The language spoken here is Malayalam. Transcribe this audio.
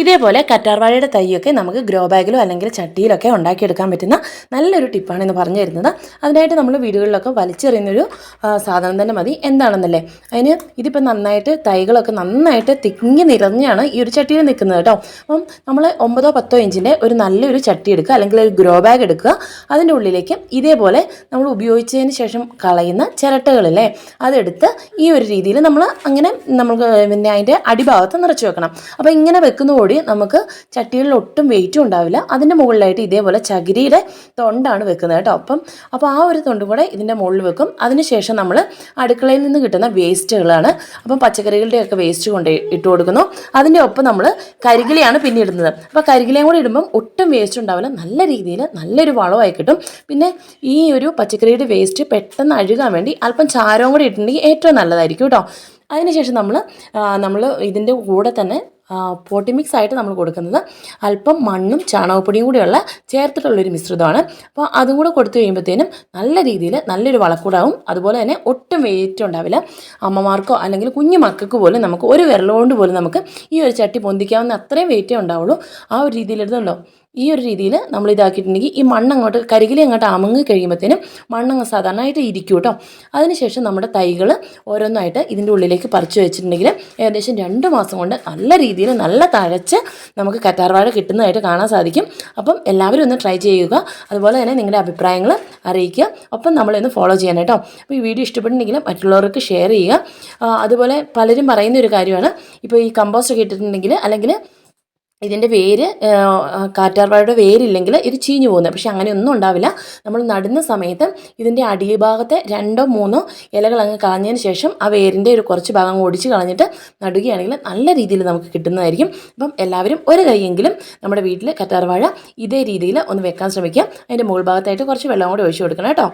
ഇതേപോലെ കറ്റാർവാഴയുടെ തൈയൊക്കെ നമുക്ക് ഗ്രോ ബാഗിലോ അല്ലെങ്കിൽ ചട്ടിയിലൊക്കെ ഉണ്ടാക്കിയെടുക്കാൻ പറ്റുന്ന നല്ലൊരു ടിപ്പാണ് എന്ന് പറഞ്ഞു തരുന്നത് അതിനായിട്ട് നമ്മൾ വീടുകളിലൊക്കെ വലിച്ചെറിയുന്നൊരു സാധനം തന്നെ മതി. എന്താണെന്നല്ലേ? അതിന് ഇതിപ്പോൾ നന്നായിട്ട് തൈകളൊക്കെ നന്നായിട്ട് തിങ്ങി നിറഞ്ഞാണ് ഈ ഒരു ചട്ടിയിൽ നിൽക്കുന്നത് കേട്ടോ. അപ്പം നമ്മൾ ഒമ്പതോ പത്തോ ഇഞ്ചിന്റെ ഒരു നല്ലൊരു ചട്ടി എടുക്കുക അല്ലെങ്കിൽ ഒരു ഗ്രോ ബാഗ് എടുക്കുക. അതിന്റെ ഉള്ളിലേക്ക് ഇതേപോലെ നമ്മൾ ഉപയോഗിച്ചതിന് ശേഷം കളയുന്ന ചിരട്ടകളില്ലേ അതെടുത്ത് ഈ ഒരു രീതിയിൽ നമ്മൾ അങ്ങനെ നമുക്ക് പിന്നെ അതിന്റെ അടിഭാഗത്ത് നിറച്ച് വെക്കണം. അപ്പോൾ ഇങ്ങനെ വെക്കുന്നതോടെ നമുക്ക് ചട്ടികളിൽ ഒട്ടും വെയിറ്റും ഉണ്ടാവില്ല. അതിന്റെ മുകളിലായിട്ട് ഇതേപോലെ ചകിരിയുടെ തൊണ്ടാണ് വെക്കുന്നത് കേട്ടോ. അപ്പം അപ്പോൾ ആ ഒരു തൊണ്ടും കൂടെ ഇതിന്റെ മുകളിൽ വെക്കും. അതിനുശേഷം നമ്മൾ അടുക്കളയിൽ നിന്ന് കിട്ടുന്ന വേസ്റ്റുകളാണ് അപ്പം പച്ചക്കറികളുടെയൊക്കെ വേസ്റ്റ് കൊണ്ട് ഇട്ട് കൊടുക്കുന്നു. അതിന്റെ ഒപ്പം നമ്മൾ കരികിലയാണ് പിന്നെ ഇടുന്നത്. അപ്പോൾ കരികിലയും കൂടി ഇടുമ്പം ഒട്ടും വേസ്റ്റ് ഉണ്ടാവില്ല. നല്ല രീതിയിൽ നല്ലൊരു വളമായി കിട്ടും. പിന്നെ ഈ ഒരു പച്ചക്കറിയുടെ വേസ്റ്റ് പെട്ടെന്ന് അഴുകാൻ വേണ്ടി അല്പം ചാരവും കൂടി ഇട്ടിട്ടുണ്ടെങ്കിൽ ഏറ്റവും നല്ലതായിരിക്കും കേട്ടോ. അതിനുശേഷം നമ്മൾ നമ്മൾ ഇതിന്റെ കൂടെ തന്നെ പോട്ടി മിക്സ് ആയിട്ട് നമ്മൾ കൊടുക്കുന്നത് അല്പം മണ്ണും ചാണകപ്പൊടിയും കൂടിയുള്ള ചേർത്തിട്ടുള്ളൊരു മിശ്രിതമാണ്. അപ്പോൾ അതും കൂടെ കൊടുത്തു കഴിയുമ്പോഴത്തേനും നല്ല രീതിയിൽ നല്ലൊരു വളക്കൂടാവും. അതുപോലെ തന്നെ ഒട്ടും വെയിറ്റ് ഉണ്ടാവില്ല. അമ്മമാർക്കോ അല്ലെങ്കിൽ കുഞ്ഞു മക്കൾക്ക് പോലും നമുക്ക് ഒരു വിരലുകൊണ്ട് പോലും നമുക്ക് ഈ ഒരു ചട്ടി പൊന്തിക്കാവുന്ന അത്രയും വെയിറ്റേ ഉണ്ടാവുള്ളൂ. ആ ഒരു രീതിയിൽ എടുത്തുണ്ടോ ഈ ഒരു രീതിയിൽ നമ്മൾ ഇതാക്കിയിട്ടുണ്ടെങ്കിൽ ഈ മണ്ണ് അങ്ങോട്ട് കരികിലി അങ്ങോട്ട് അമങ്ങ് കഴിയുമ്പോഴത്തേനും മണ്ണങ്ങ് സാധാരണയായിട്ട് ഇരിക്കും കേട്ടോ. അതിനുശേഷം നമ്മുടെ തൈകൾ ഓരോന്നായിട്ട് ഇതിന്റെ ഉള്ളിലേക്ക് പറിച്ചു വെച്ചിട്ടുണ്ടെങ്കിൽ ഏകദേശം രണ്ട് മാസം കൊണ്ട് നല്ല രീതിയിൽ നല്ല തഴച്ച് നമുക്ക് കറ്റാർവാഴ കിട്ടുന്നതായിട്ട് കാണാൻ സാധിക്കും. അപ്പം എല്ലാവരും ഒന്ന് ട്രൈ ചെയ്യുക. അതുപോലെ തന്നെ നിങ്ങളുടെ അഭിപ്രായങ്ങൾ അറിയിക്കുക. ഒപ്പം നമ്മളൊന്ന് ഫോളോ ചെയ്യണം കേട്ടോ. അപ്പോൾ ഈ വീഡിയോ ഇഷ്ടപ്പെട്ടിട്ടുണ്ടെങ്കിൽ മറ്റുള്ളവർക്ക് ഷെയർ ചെയ്യുക. അതുപോലെ പലരും പറയുന്ന ഒരു കാര്യമാണ്. ഇപ്പോൾ ഈ കമ്പോസ്റ്റ് ഒക്കെ ഇട്ടിട്ടുണ്ടെങ്കിൽ അല്ലെങ്കിൽ ഇതിന്റെ വേര് കാറ്റാർവാഴയുടെ വേരില്ലെങ്കിൽ ഇത് ചീഞ്ഞു പോകുന്നത്. പക്ഷേ അങ്ങനെയൊന്നും ഉണ്ടാവില്ല. നമ്മൾ നടുന്ന സമയത്ത് ഇതിന്റെ അടിഭാഗത്തെ രണ്ടോ മൂന്നോ ഇലകൾ അങ്ങ് കളഞ്ഞതിന് ശേഷം ആ വേരിന്റെ ഒരു കുറച്ച് ഭാഗം ഓടിച്ച് കളഞ്ഞിട്ട് നടുകയാണെങ്കിൽ നല്ല രീതിയിൽ നമുക്ക് കിട്ടുന്നതായിരിക്കും. അപ്പം എല്ലാവരും ഒരു കൈയെങ്കിലും നമ്മുടെ വീട്ടിൽ കറ്റാർവാഴ ഇതേ രീതിയിൽ ഒന്ന് വെക്കാൻ ശ്രമിക്കുക. അതിന്റെ മുകൾ ഭാഗത്തായിട്ട് കുറച്ച് വെള്ളം കൂടി ഒഴിച്ചു കൊടുക്കണം കേട്ടോ.